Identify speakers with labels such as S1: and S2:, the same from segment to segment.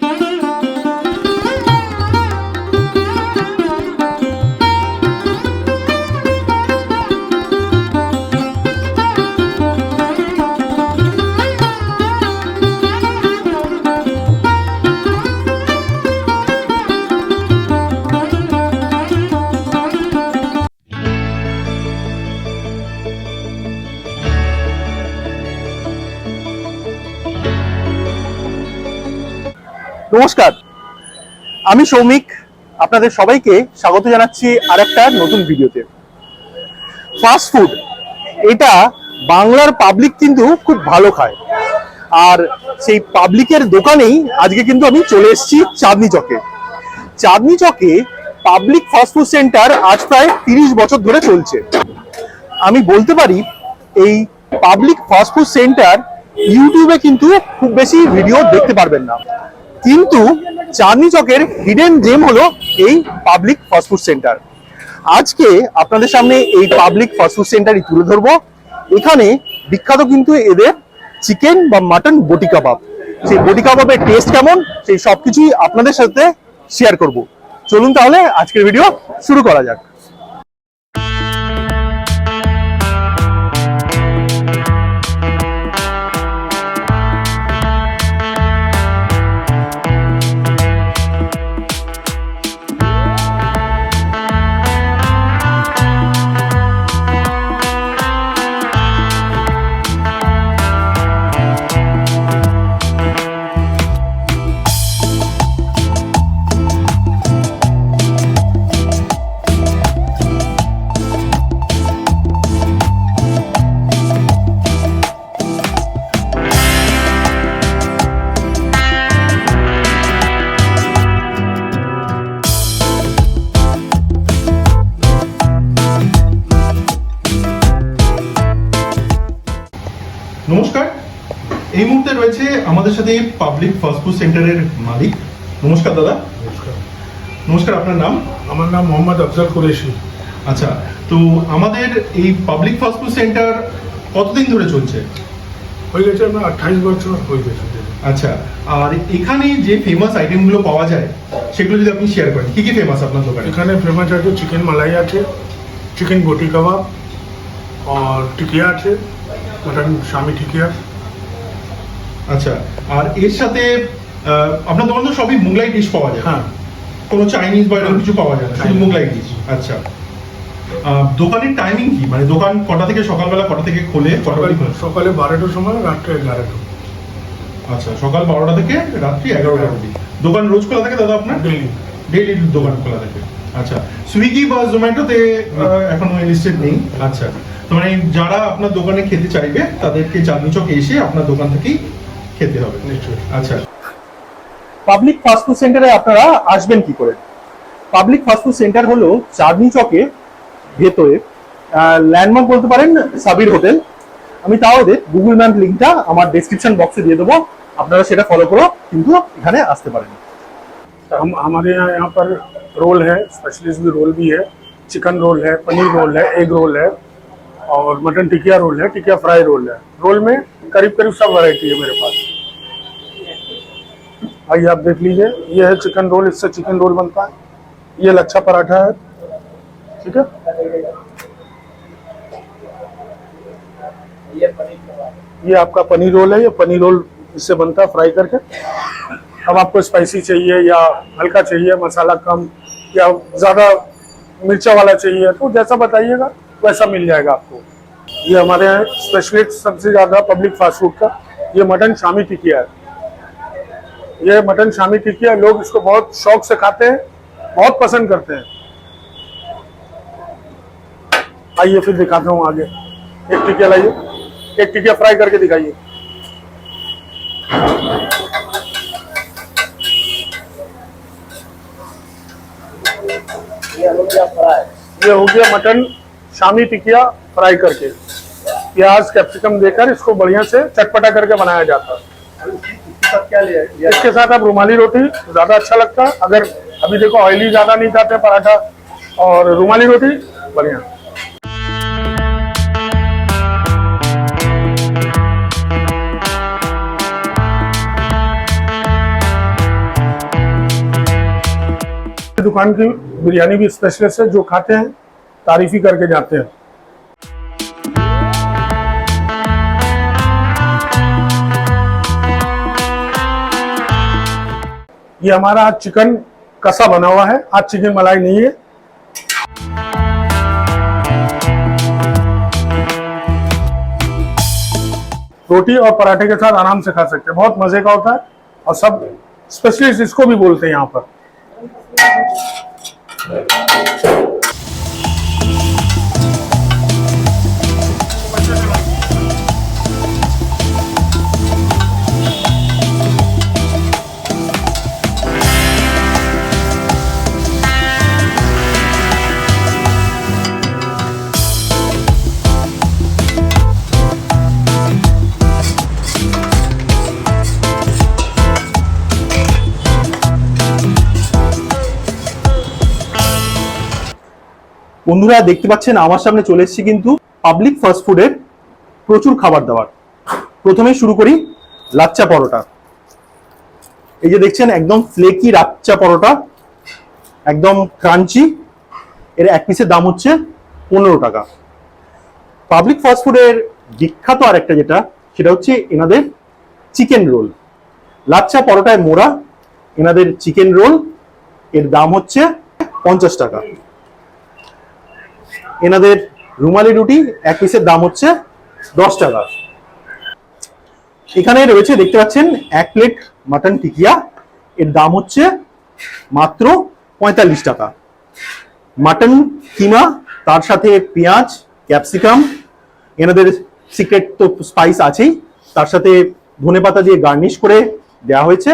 S1: Hmm. নমস্কার। আমি সৌমিক, আপনাদের সবাইকে স্বাগত জানাচ্ছি আর একটা নতুন ভিডিওতে। ফাস্ট ফুড এটা বাংলার পাবলিক কিন্তু খুব ভালো খায়। আর সেই পাবলিকের দোকানেই আজকে কিন্তু আমি চলে এসেছি চাঁদনি চকে। চাঁদনি চকে পাবলিক ফাস্টফুড সেন্টার আজ প্রায় তিরিশ বছর ধরে চলছে। আমি বলতে পারি, এই পাবলিক ফাস্টফুড সেন্টার ইউটিউবে কিন্তু খুব বেশি ভিডিও দেখতে পারবেন না। কিন্তু চাঁদনি চকের হিডেন জেম হলো এই পাবলিক ফাস্টফুড সেন্টার আজকে আপনাদের সামনে এই পাবলিক ফাস্টফুড সেন্টারই তুলে ধরবো। এখানে বিখ্যাত কিন্তু এদের চিকেন বা মাটন বটি কাবাব। সেই বটি কাবাবের টেস্ট কেমন, সেই সবকিছুই আপনাদের সাথে শেয়ার করব। চলুন তাহলে আজকের ভিডিও শুরু করা যাক।
S2: আমাদের সাথে পাবলিক ফাস্টফুড সেন্টারের মালিক। নমস্কার দাদা। নমস্কার। নমস্কার আপনার নাম?
S3: আমার নাম মোহাম্মদ আফজল কুরেশি
S2: আচ্ছা তো আমাদের এই পাবলিক ফাস্টফুড সেন্টার কতদিন ধরে চলছে?
S3: হয়ে গেছে আমার আঠাইশ বছর হয়ে গেছে।
S2: আচ্ছা আর এখানে যে ফেমাস আইটেমগুলো পাওয়া যায় সেগুলো যদি আপনি শেয়ার করেন কি কি ফেমাস আপনার দোকানে?
S3: এখানে ফেমাস আছে চিকেন মালাই আছে চিকেন বটি কাবাব আর টিকিয়া আছে মটন স্বামী টিকিয়া।
S2: আচ্ছা আর এর সাথে আপনার দোকান তো সবই মোগলাই ডিশ পাওয়া যায়।
S3: হ্যাঁ।
S2: কোনো চাইনিজ বা এরকম কিছু পাওয়া যায় না শুধু। মোগলাই ডিশ আচ্ছা। দোকানের টাইমিং কি? মানে দোকান কটা থেকে সকালবেলা কটা থেকে খোলে
S3: সকাল
S2: খোলে?
S3: সকালে বারোটার সময় রাত্রে এগারোটা।
S2: আচ্ছা সকাল বারোটা থেকে রাত্রি এগারোটা অবধি। দোকান রোজ খোলা থাকে দাদা আপনার?
S3: ডেলি
S2: ডেইলি দোকান খোলা থাকে। আচ্ছা সুইগি বা জোম্যাটোতে এখনও লিস্টেড নেই। আচ্ছা তো মানে যারা আপনার দোকানে খেতে চাইবে তাদেরকে চাঁদনি চক এসে আপনার দোকান থেকেই খেতে হবে
S3: নিশ্চয়ই
S2: আচ্ছা
S1: পাবলিক ফাস্টফুড সেন্টারে আপনারা আসবেন কি করে পাবলিক ফাস্টফুড সেন্টার হলো চাঁদনি চকে ভেতরে ল্যান্ডমার্ক বলতে পারেন সাবির হোটেল আমি তাও ওদের গুগল ম্যাপ লিঙ্কটা আমার ডেসক্রিপশন বক্সে দিয়ে দেবো আপনারা সেটা ফলো করো কিন্তু এখানে আসতে পারেন
S3: हम हमारे यहाँ यहाँ पर रोल है स्पेशलिस्ट भी रोल भी है चिकन रोल है पनीर रोल है एग रोल है और मटन टिकिया रोल है, टिकिया फ्राई रोल है। रोल में करीब करीब सब वैरायटी है मेरे पास। आइए आप देख लीजिए, ये है चिकन रोल इससे चिकन रोल बनता है। ये लच्छा पराठा है, ठीक है? ये आपका पनीर रोल है, ये पनीर रोल इससे बनता है फ्राई करके। अब आपको स्पाइसी चाहिए या हल्का चाहिए, मसाला कम या ज़्यादा मिर्चा वाला चाहिए तो जैसा बताइएगा। वैसा मिल जाएगा आपको। ये हमारे यहाँ स्पेशलिस्ट सबसे ज़्यादा पब्लिक फास्ट फ़ूड का, ये मटन शामी टिकिया है। ये मटन शामी टिकिया लोग इसको बहुत शौक से खाते हैं, बहुत पसंद करते हैं। आइए फिर दिखाता हूँ आगे। एक टिकिया लाइए, एक टिकिया फ्राई करके दिखाइए। ये हो गया मटन शामी टिकिया फ्राई करके, प्याज, कैप्सिकम देकर इसको बढ़िया से चटपटा करके बनाया जाता है। इसके साथ आप रुमाली रोटी, ज़्यादा अच्छा लगता है। अगर अभी देखो ऑयली ज़्यादा नहीं खाते पराठा, और रुमाली रोटी, बढ़िया। दुकान की बिरयानी भी स्पेशलिस्ट है, जो खाते हैं। तारीफ़ ही करके जाते हैं। ये हमारा आज चिकन कसा बना हुआ है। आज चिकन मलाई नहीं है। रोटी और पराठे के साथ आराम से खा सकते हैं। बहुत मज़े का होता है और सब स्पेशलिस्ट इसको भी बोलते हैं यहाँ पर।
S1: বন্ধুরা দেখতে পাচ্ছেন, আমার সামনে চলে এসেছি কিন্তু পাবলিক ফাস্ট ফুডের প্রচুর খাবার দাবার। প্রথমে শুরু করি লাচ্চা পরোটা। এই যে দেখছেন, একদম ফ্লেকি লাচ্চা পরোটা, একদম ক্রাঞ্চি এর এক পিসের দাম হচ্ছে পনেরো টাকা। পাবলিক ফাস্ট ফুডের বিখ্যাত আর একটা যেটা, সেটা হচ্ছে এনাদের চিকেন রোল লাচ্চা পরোটায় মোড়া এনাদের চিকেন রোল এর দাম হচ্ছে পঞ্চাশ টাকা। এনাদের রুমালি রুটি, এক পিসের দাম হচ্ছে দশ টাকা। এখানে রয়েছে, দেখতে পাচ্ছেন, এক প্লেট মাটন টিকিয়া। এর দাম হচ্ছে মাত্র পঁয়তাল্লিশ টাকা। মাটন কিমা, তার সাথে পেঁয়াজ, ক্যাপসিকাম, এনাদের সিক্রেট তো স্পাইস আছেই। তার সাথে ধনেপাতা দিয়ে গার্নিশ করে দেওয়া হয়েছে।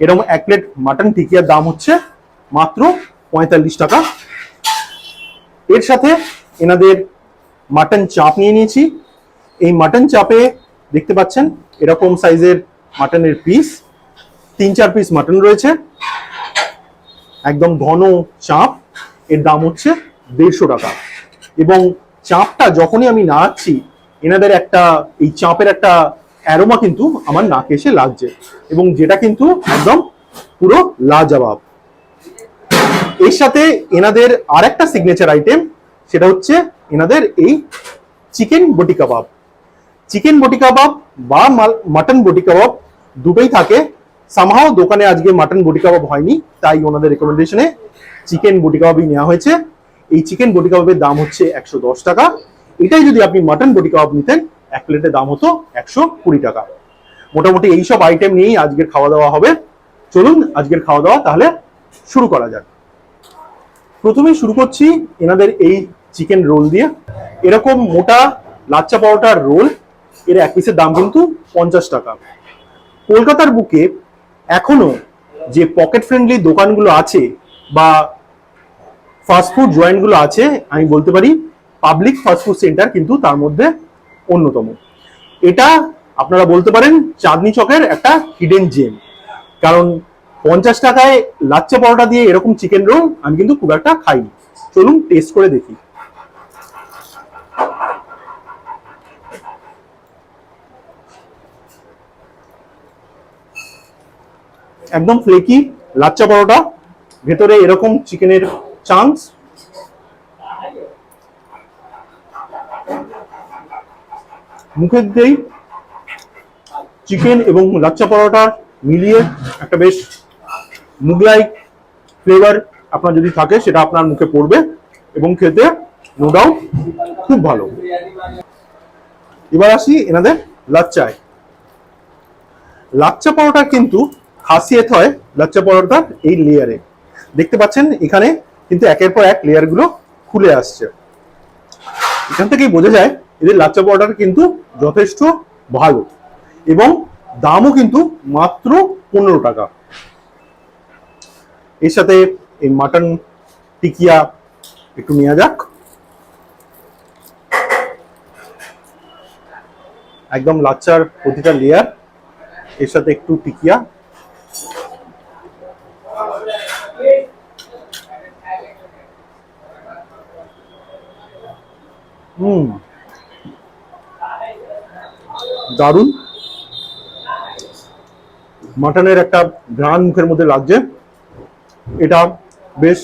S1: এরকম এক প্লেট মাটন টিকিয়ার দাম হচ্ছে মাত্র পঁয়তাল্লিশ টাকা। এর সাথে এনাদের মাটন চাপ নিয়ে নিয়েছি। এই মাটন চাপে দেখতে পাচ্ছেন এরকম সাইজের মাটনের পিস তিন চার পিস মাটন রয়েছে। একদম ঘন চাপ এর দাম হচ্ছে দেড়শো টাকা। এবং চাপটা যখনই আমি নাড়াচ্ছি এনাদের একটা, এই চাপের একটা অ্যারোমা কিন্তু আমার নাকে এসে লাগছে। এবং যেটা কিন্তু একদম পুরো লাজবাব। এর সাথে এনাদের আর একটা সিগনেচার আইটেম সেটা হচ্ছে এনাদের এই চিকেন বটি কাবাব চিকেন বটি কাবাব বা মাটন বটি কাবাব দুটোই থাকে। সামহাও দোকানে আজকে মাটন বটি কাবাব হয়নি, তাই ওনাদের রেকমেন্ডেশনে চিকেন বটি কাবাবই নেওয়া হয়েছে। এই চিকেন বটি কাবাবের দাম হচ্ছে একশো দশ টাকা। এটাই যদি আপনি মাটন বটি কাবাব নিতেন, এক প্লেটের দাম হতো একশো কুড়ি টাকা। মোটামুটি এইসব আইটেম নিয়েই আজকের খাওয়া দাওয়া হবে। চলুন আজকের খাওয়া দাওয়া তাহলে শুরু করা যাক। প্রথমে শুরু করছি এনাদের এই চিকেন রোল দিয়ে। এরকম মোটা লাচ্চা পরোটার রোল এর এক পিসের দাম কিন্তু পঞ্চাশ টাকা। কলকাতার বুকে এখনও যে পকেট ফ্রেন্ডলি দোকানগুলো আছে বা ফাস্টফুড জয়েন্টগুলো আছে, আমি বলতে পারি পাবলিক ফাস্টফুড সেন্টার কিন্তু তার মধ্যে অন্যতম। এটা আপনারা বলতে পারেন চাঁদনি চকের একটা হিডেন জেম কারণ পঞ্চাশ টাকায় লাচ্চা পরোটা দিয়ে এরকম চিকেন রোল আমি কিন্তু খুব একটা খাইনি। চলুন টেস্ট করে দেখি। একদম ফ্লেকি লাচ্চা পরোটা, ভেতরে এরকম চিকেনের চান্স মুখের দিয়েই চিকেন এবং লাচ্চা পরোটা মিলিয়ে একটা বেশ মুগলাই ফ্লেভার আপনার যদি থাকে, সেটা আপনার মুখে পড়বে এবং খেতে নো ডাউট খুব ভালো। এবার আসি এনাদের লাচ্চায়। লাচ্চা পরোটা কিন্তু খাসিয়ত হয় লাচ্চা পরোটার এই লেয়ারে দেখতে পাচ্ছেন এখানে কিন্তু একের পর এক লেয়ারগুলো খুলে আসছে। এখান থেকেই বোঝা যায় এদের লাচ্চা পরোটাটা কিন্তু যথেষ্ট ভালো এবং দামও কিন্তু মাত্র পনেরো টাকা। এর সাথে এই মাটন টিকিয়া একটু নেওয়া যাক। একদম লাচ্চার প্রতিটা লেয়ার এর সাথে একটু টিকিয়া। হুম। দারুণ। মাটনের একটা ঘ্রাণ মুখের মধ্যে লাগছে। এটা বেশ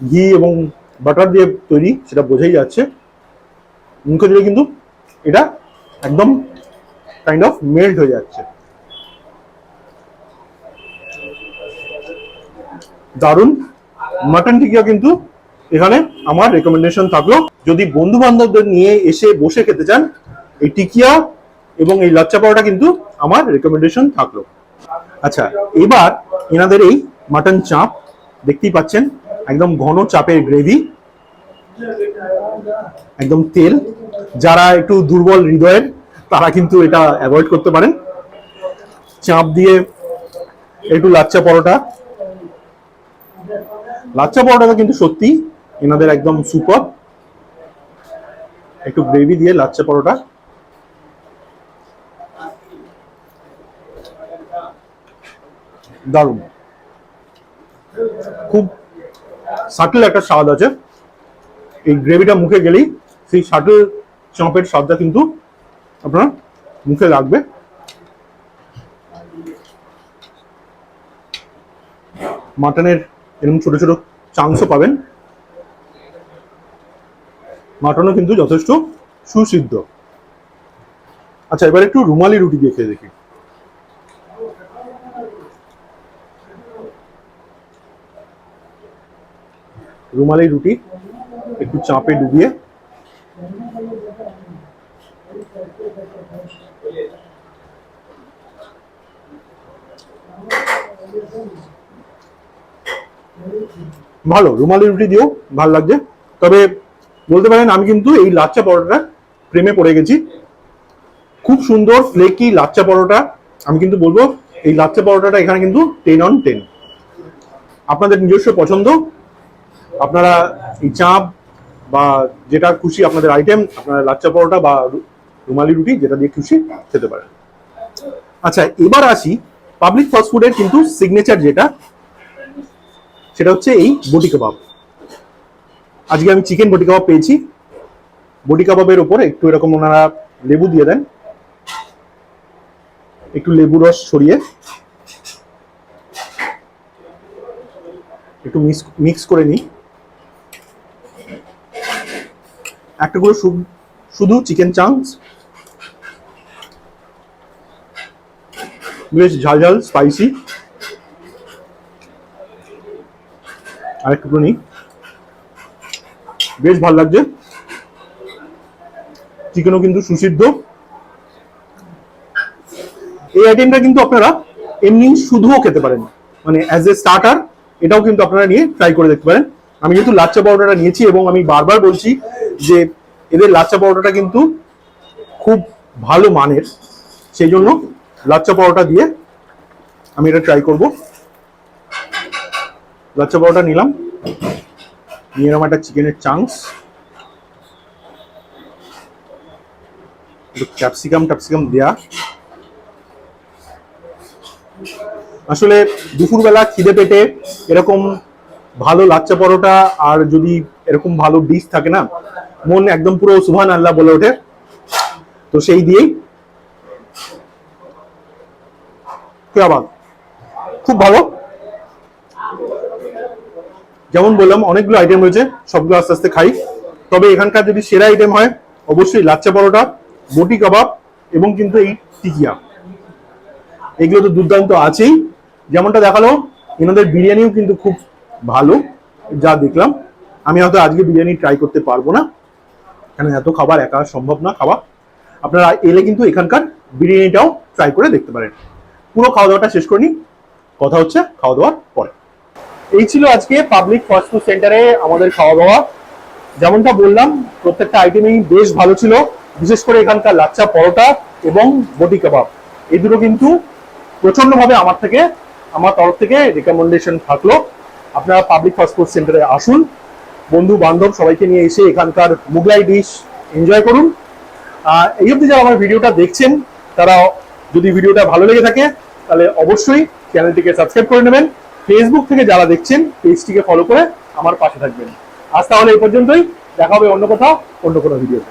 S1: ঘি এবং বাটার দিয়ে তৈরি, সেটা বোঝাই যাচ্ছে। মুখে দিলে কিন্তু এটা একদম কাইন্ড অফ মেল্ট হয়ে যাচ্ছে। দারুণ। মাটন টিকিয়া কিন্তু এখানে আমার রেকমেন্ডেশন থাকল। যদি বন্ধু বান্ধবদের নিয়ে এসে বসে খেতে চান, এই টিকিয়া এবং এই লাচ্চা পাওয়াটা কিন্তু আমার রেকমেন্ডেশন থাকল। আচ্ছা এবার এনাদের এই মাটন চাপ, দেখতেই পাচ্ছেন, একদম ঘন চাপের গ্রেভি একদম তেল। যারা একটু দুর্বল হৃদয়ের, তারা কিন্তু এটা অ্যাভয়েড করতে পারেন। চাপ দিয়ে একটু লাচ্চা পরোটা। লাচ্চা পরোটাটা কিন্তু সত্যি এনাদের একদম সুপার একটু গ্রেভি দিয়ে লাচ্চা পরোটা। দারুণ। খুব সাটল একটা স্বাদ আছে। এই গ্রেভিটা মুখে গেলেই সেই সাটল চাঁপের স্বাদটা কিন্তু আপনার মুখে লাগবে। মাটনের এরকম ছোট ছোট চাংসও পাবেন। মাটনও কিন্তু যথেষ্ট সুসিদ্ধ। আচ্ছা এবার একটু রুমালি রুটি দিয়ে খেয়ে দেখি। রুমালি রুটি, একটু চাপে ডুবিয়ে। ভালো, রুমালি রুটি দিও ভালো লাগছে। তবে বলতে পারেন, আমি কিন্তু এই লাচ্চা পরোটাটা প্রেমে পড়ে গেছি। খুব সুন্দর ফ্লেকি লাচ্চা পরোটা। আমি কিন্তু বলব, এই লাচ্চা পরোটাটা এখানে কিন্তু টেন অন টেন আপনাদের নিজস্ব পছন্দ আপনারা এই চাপ বা যেটা খুশি আপনাদের আইটেম আপনারা লাচ্চা পরোটা বা রুমালি রুটি যেটা দিয়ে খুশি খেতে পারেন। আচ্ছা এবার আসি পাবলিক ফাস্টফুডের কিন্তু সিগনেচার যেটা, সেটা হচ্ছে এই বটি কাবাব। আজকে আমি চিকেন বটি কাবাব পেয়েছি। বটি কাবাবের ওপর একটু এরকম ওনারা লেবু দিয়ে দেন। একটু লেবু রস ছড়িয়ে। একটু মিক্স মিক্স করে নিই। একটা করে শুধু চিকেন চাংস বেশ ঝাল ঝাল স্পাইসি আরেকটু করে নিই বেশ ভালো লাগছে। চিকেনও কিন্তু সুসিদ্ধ। এই আইটেমটা কিন্তু আপনারা এমনি শুধুও খেতে পারেন। মানে অ্যাজ এ স্টার্টার এটাও কিন্তু আপনারা নিয়ে ট্রাই করে দেখতে পারেন। আমি যেহেতু লাচ্চা পাউডারটা নিয়েছি এবং আমি বারবার বলছি যে এদের লাচ্চা পরোটাটা কিন্তু খুব ভালো মানের, সেই জন্য লাচ্চা পরোটা দিয়ে আমি এটা ট্রাই করব। লাচ্চা পরোটা নিলাম, নিয়ে এরকম একটা চিকেনের চাংস ক্যাপসিকাম ট্যাপসিকাম দেয়া। আসলে দুপুরবেলা খিদে পেটে এরকম ভালো লাচ্চা পরোটা আর যদি এরকম ভালো ডিশ থাকে না মন একদম পুরো সুহান আল্লাহ বলে ওঠে। তো সেই দিয়েই খুব ভালো। যেমন বললাম, অনেকগুলো আইটেম রয়েছে, সবগুলো আস্তে আস্তে খাই। তবে এখানকার যদি সেরা আইটেম হয়, অবশ্যই লাচ্চা পরোটা, বটি কাবাব এবং কিন্তু এই টিকিয়া। এগুলো তো দুর্দান্ত আছেই। যেমনটা দেখাল, এনাদের বিরিয়ানিও কিন্তু খুব ভালো, যা দেখলাম। আমি হয়তো আজকে বিরিয়ানি ট্রাই করতে পারব না। কারণ এত খাবার একা সম্ভব না খাওয়া। আপনারা এলে কিন্তু এখানকার বিরিয়ানিটাও ট্রাই করে দেখতে পারেন। পুরো খাওয়া দাওয়াটা শেষ করে নিই কথা হচ্ছে খাওয়া দাওয়ার পরে। এই ছিল আজকে পাবলিক ফাস্ট ফুড সেন্টারে আমাদের খাওয়া দাওয়া যেমনটা বললাম, প্রত্যেকটা আইটেমই বেশ ভালো ছিল। বিশেষ করে এখানকার লাচ্চা, পরোটা এবং বটি কাবাব। এই দুটো কিন্তু প্রচণ্ড ভাবে আমার থেকে, আমার তরফ থেকে রেকমেন্ডেশন থাকল। আপনারা পাবলিক ফাস্ট ফুড সেন্টারে আসুন। বন্ধু বান্ধব সবাইকে নিয়ে এসে এখানকার মুগলাই ডিশ এনজয় করুন। এই অবধি যারা আমার ভিডিওটা দেখছেন, তারা যদি ভিডিওটা ভালো লেগে থাকে, তাহলে অবশ্যই চ্যানেলটিকে সাবস্ক্রাইব করে নেবেন। ফেসবুক থেকে যারা দেখছেন পেজটিকে ফলো করে আমার পাশে থাকবেন। আজ তাহলে এই পর্যন্তই। দেখা হবে অন্য কোথাও, অন্য কোনো ভিডিওতে।